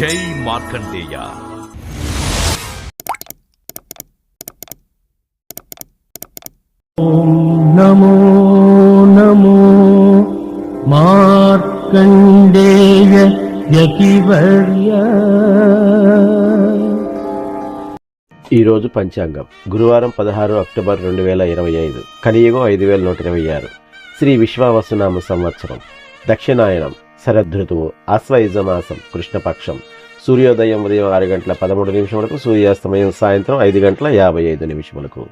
జై మార్కండేయ. నమో నమో మార్కండేయ యతివర్య. ఈరోజు పంచాంగం. గురువారం పదహారు అక్టోబర్ రెండు వేల ఇరవై ఐదు. కలియుగం ఐదు వేల నూట ఇరవై ఆరు. శ్రీ విశ్వావసునామ సంవత్సరం. దక్షిణాయనం. శరదృతువు ఆశ్వయుజమాసం కృష్ణపక్షం. సూర్యోదయం ఉదయం ఆరు గంటల పదమూడు నిమిషములకు సూర్యాస్తమయం సాయంత్రం ఐదు గంటల యాభై ఐదు నిమిషములకు.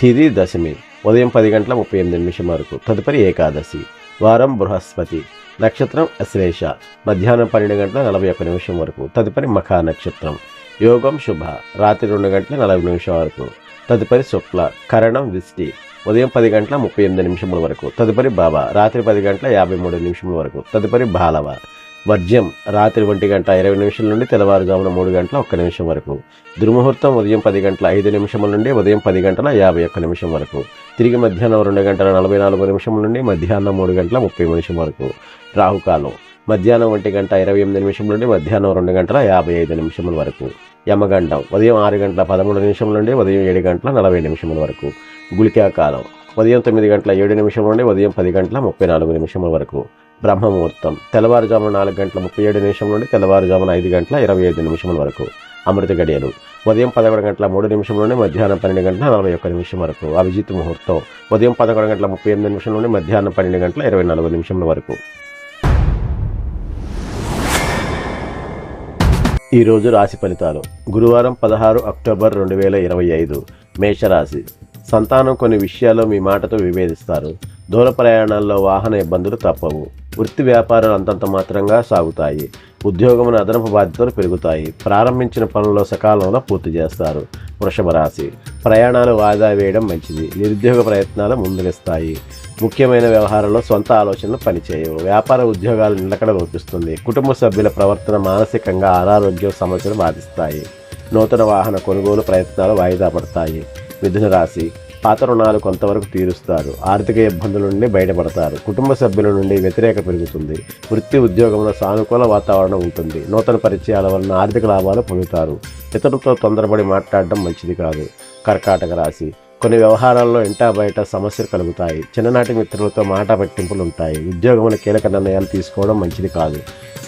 తిది దశమి ఉదయం పది గంటల ముప్పై ఎనిమిది నిమిషం వరకు తదుపరి ఏకాదశి వారం బృహస్పతి నక్షత్రం అశ్లేష మధ్యాహ్నం పన్నెండు గంటల నలభై ఒక్క నిమిషం వరకు తదుపరి మఖా నక్షత్రం. యోగం శుభ రాత్రి రెండు గంటల నలభై నిమిషం వరకు. తదుపరి శుక్ల కరణం విష్టి. ఉదయం పది గంటల ముప్పై ఎనిమిది నిమిషముల వరకు. తదుపరి బాబా రాత్రి పది గంటల యాభై మూడు నిమిషముల వరకు. తదుపరి బాలవ వర్జ్యం రాత్రి ఒంటి గంట ఇరవై నిమిషాల నుండి తెల్లవారుజామున మూడు గంటల ఒక్క నిమిషం వరకు. దుర్ముహూర్తం ఉదయం పది గంటల ఐదు నిమిషముల నుండి ఉదయం పది గంటల యాభై ఒక్క నిమిషం వరకు. తిరిగి మధ్యాహ్నం రెండు గంటల నలభై నాలుగు నిమిషముల నుండి మధ్యాహ్నం మూడు గంటల ముప్పై నిమిషం వరకు. రాహుకాలం మధ్యాహ్నం ఒంటి గంట ఇరవై ఎనిమిది నిమిషం నుండి మధ్యాహ్నం రెండు గంటల యాభై ఐదు నిమిషముల వరకు. యమగండం. ఉదయం ఆరు గంటల పదమూడు నిమిషం నుండి ఉదయం ఏడు గంటల నలభై నిమిషముల వరకు. గుళికాకాలం. ఉదయం తొమ్మిది గంటల ఏడు నిమిషం నుండి ఉదయం పది గంటల ముప్పై నాలుగు నిమిషముల వరకు. బ్రహ్మముహూర్తం. తెల్లవారుజామున నాలుగు గంటల ముప్పై ఏడు నిమిషం నుండి తెల్లవారుజామున ఐదు గంటల ఇరవై ఐదు నిమిషముల వరకు. అమృత గడియలు. ఉదయం పదకొండు గంటల మూడు నిమిషం నుండి మధ్యాహ్నం పన్నెండు గంటల నలభై ఒక్క నిమిషం వరకు. అభిజిత్ ముహూర్తం. ఉదయం పదకొండు గంటల ముప్పై ఎనిమిది నిమిషం నుండి మధ్యాహ్నం పన్నెండు గంటల ఇరవై నాలుగు నిమిషముల వరకు. ఈరోజు రాశి ఫలితాలు. గురువారం పదహారు అక్టోబర్ రెండు వేల ఇరవై ఐదు మేషరాశి. సంతానం కొన్ని విషయాల్లో మీ మాటతో విభేదిస్తారు. దూర ప్రయాణాల్లో వాహన ఇబ్బందులు తప్పవు. వృత్తి వ్యాపారాలు అంతంత మాత్రంగా సాగుతాయి. ఉద్యోగమున అదనపు బాధ్యతలు పెరుగుతాయి. ప్రారంభించిన పనుల్లో సకాలంలో పూర్తి చేస్తారు. వృషభ రాశి. ప్రయాణాలు వాయిదా వేయడం మంచిది. నిరుద్యోగ ప్రయత్నాలు ముందులిస్తాయి ముఖ్యమైన వ్యవహారంలో సొంత ఆలోచనలు పనిచేయవు. వ్యాపార ఉద్యోగాలు నిలకడ లోపిస్తుంది కుటుంబ సభ్యుల ప్రవర్తన మానసికంగా అనారోగ్య సమస్యలు బాధిస్తాయి. నూతన వాహన కొనుగోలు ప్రయత్నాలు వాయిదా పడతాయి. మిథున రాశి. పాత రుణాలు కొంతవరకు తీరుస్తారు. ఆర్థిక ఇబ్బందుల నుండి బయటపడతారు. కుటుంబ సభ్యుల నుండి వ్యతిరేక పెరుగుతుంది. వృత్తి ఉద్యోగంలో సానుకూల వాతావరణం ఉంటుంది. నూతన పరిచయాల వలన ఆర్థిక లాభాలు పొందుతారు. ఇతరులతో తొందరపడి మాట్లాడడం మంచిది కాదు. కర్కాటక రాశి. కొన్ని వ్యవహారాల్లో ఇంటా బయట సమస్యలు కలుగుతాయి. చిన్ననాటి మిత్రులతో మాట పట్టింపులు ఉంటాయి. ఉద్యోగముల కీలక నిర్ణయాలు తీసుకోవడం మంచిది కాదు.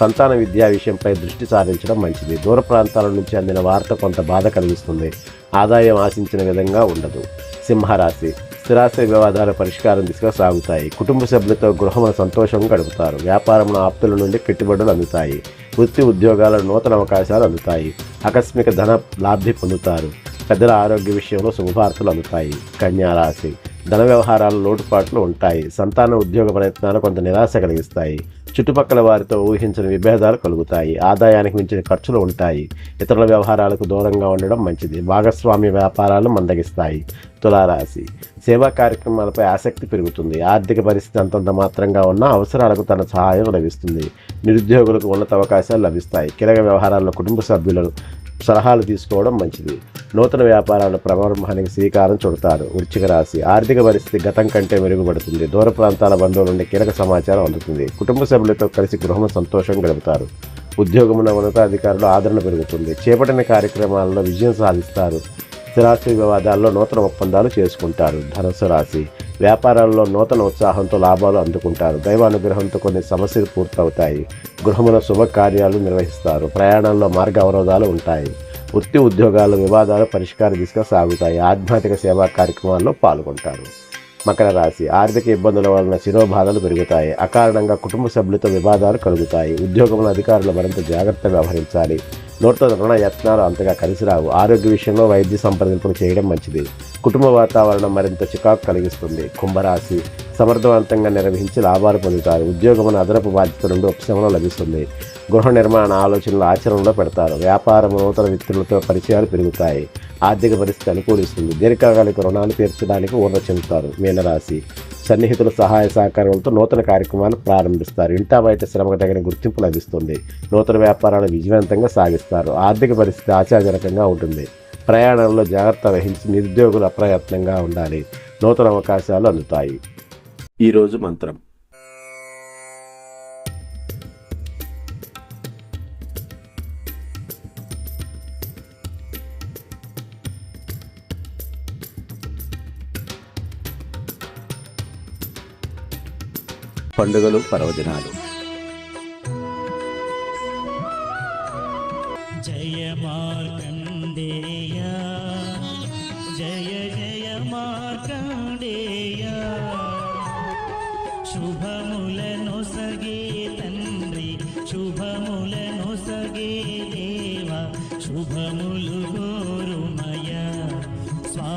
సంతాన విద్యా విషయంపై దృష్టి సారించడం మంచిది. దూర ప్రాంతాల నుంచి అందిన వార్త కొంత బాధ కలిగిస్తుంది. ఆదాయం ఆశించిన విధంగా ఉండదు. సింహరాశి. స్థిరాస్తి వివాదాల పరిష్కారం దిశగా సాగుతాయి. కుటుంబ సభ్యులతో గృహమున సంతోషంగా గడుపుతారు. వ్యాపారంలో ఆప్తుల నుండి పెట్టుబడులు అందుతాయి. వృత్తి ఉద్యోగాల నూతన అవకాశాలు అందుతాయి. ఆకస్మిక ధన లాభి పొందుతారు. పెద్దల ఆరోగ్య విషయంలో శుభవార్తలు అందుతాయి. కన్యారాశి ధన వ్యవహారాల లోటుపాట్లు ఉంటాయి. సంతాన ఉద్యోగ ప్రయత్నాలు కొంత నిరాశ కలిగిస్తాయి. చుట్టుపక్కల వారితో ఊహించిన విభేదాలు కలుగుతాయి. ఆదాయానికి మించిన ఖర్చులు ఉంటాయి. ఇతరుల వ్యవహారాలకు దూరంగా ఉండడం మంచిది. భాగస్వామ్య వ్యాపారాలు మందగిస్తాయి. తులారాశి. సేవా కార్యక్రమాలపై ఆసక్తి పెరుగుతుంది. ఆర్థిక పరిస్థితి అంతంత మాత్రంగా ఉన్న అవసరాలకు తన సహాయం లభిస్తుంది. నిరుద్యోగులకు ఉన్నత అవకాశాలు లభిస్తాయి. కీలక వ్యవహారాల్లో కుటుంబ సభ్యులను సలహాలు తీసుకోవడం మంచిది. నూతన వ్యాపారాల ప్రారంభానికి శ్రీకారం చుడతారు. వృచ్చిక రాశి. ఆర్థిక పరిస్థితి గతం కంటే మెరుగుపడుతుంది. దూర ప్రాంతాల బంధువుల నుండి కీలక సమాచారం అందుతుంది. కుటుంబ సభ్యులతో కలిసి గృహం సంతోషం గడుపుతారు. ఉద్యోగమున ఉన్నతాధికారులు ఆదరణ పెరుగుతుంది. చేపట్టిన కార్యక్రమాలలో విజయం సాధిస్తారు. స్థిరాస్తి వివాదాల్లో నూతన ఒప్పందాలు చేసుకుంటారు. ధనుసు రాశి. వ్యాపారాల్లో నూతన ఉత్సాహంతో లాభాలు అందుకుంటారు. దైవానుగ్రహంతో కొన్ని సమస్యలు పూర్తవుతాయి. గృహమున శుభకార్యాలు నిర్వహిస్తారు. ప్రయాణంలో మార్గ అవరోధాలు ఉంటాయి. వృత్తి ఉద్యోగాల వివాదాలు పరిష్కార దిశగా సాగుతాయి. ఆధ్యాత్మిక సేవా కార్యక్రమాల్లో పాల్గొంటారు. మకర రాశి ఆర్థిక ఇబ్బందుల వలన శిరోబాధలు పెరుగుతాయి. అకారణంగా కుటుంబ సభ్యులతో వివాదాలు కలుగుతాయి. ఉద్యోగంలో అధికారులు మరింత జాగ్రత్తగా వ్యవహరించాలి. నూతన రుణ యత్నాలు అంతగా కలిసి రావు. ఆరోగ్య విషయంలో వైద్య సంప్రదింపులు చేయడం మంచిది. కుటుంబ వాతావరణం మరింత చికాకు కలిగిస్తుంది. కుంభరాశి సమర్థవంతంగా నిర్వహించి లాభాలు పొందుతారు. ఉద్యోగమున అదనపు బాధ్యత నుండి ఉపశమనం లభిస్తుంది. గృహ నిర్మాణ ఆలోచనలు ఆచరణలో పెడతారు. వ్యాపారం నూతన వ్యక్తులతో పరిచయాలు పెరుగుతాయి. ఆర్థిక పరిస్థితి అనుకూలిస్తుంది. దీర్ఘకాలిక రుణాలు తీర్చడానికి ఊర్ర చెందుతారు. మీనరాశి సన్నిహితుల సహాయ సహకారాలతో నూతన కార్యక్రమాలు ప్రారంభిస్తారు. ఇంటా బయట శ్రమకు తగిన గుర్తింపు లభిస్తుంది. నూతన వ్యాపారాలు విజయవంతంగా సాగిస్తారు. ఆర్థిక పరిస్థితి ఆశాజనకంగా ఉంటుంది. ప్రయాణంలో జాగ్రత్త వహించి నిరుద్యోగులు అప్రయత్నంగా ఉండాలి. నూతన అవకాశాలు అందుతాయి. ఈరోజు మంత్రం. పండుగలు పర్వదినాలు. జయ మార్కండేయా జయ జయ మార్కండేయా. శుభములను సగే తండ్రి శుభములను సగే దేవ శుభములు గోరుమయ స్వా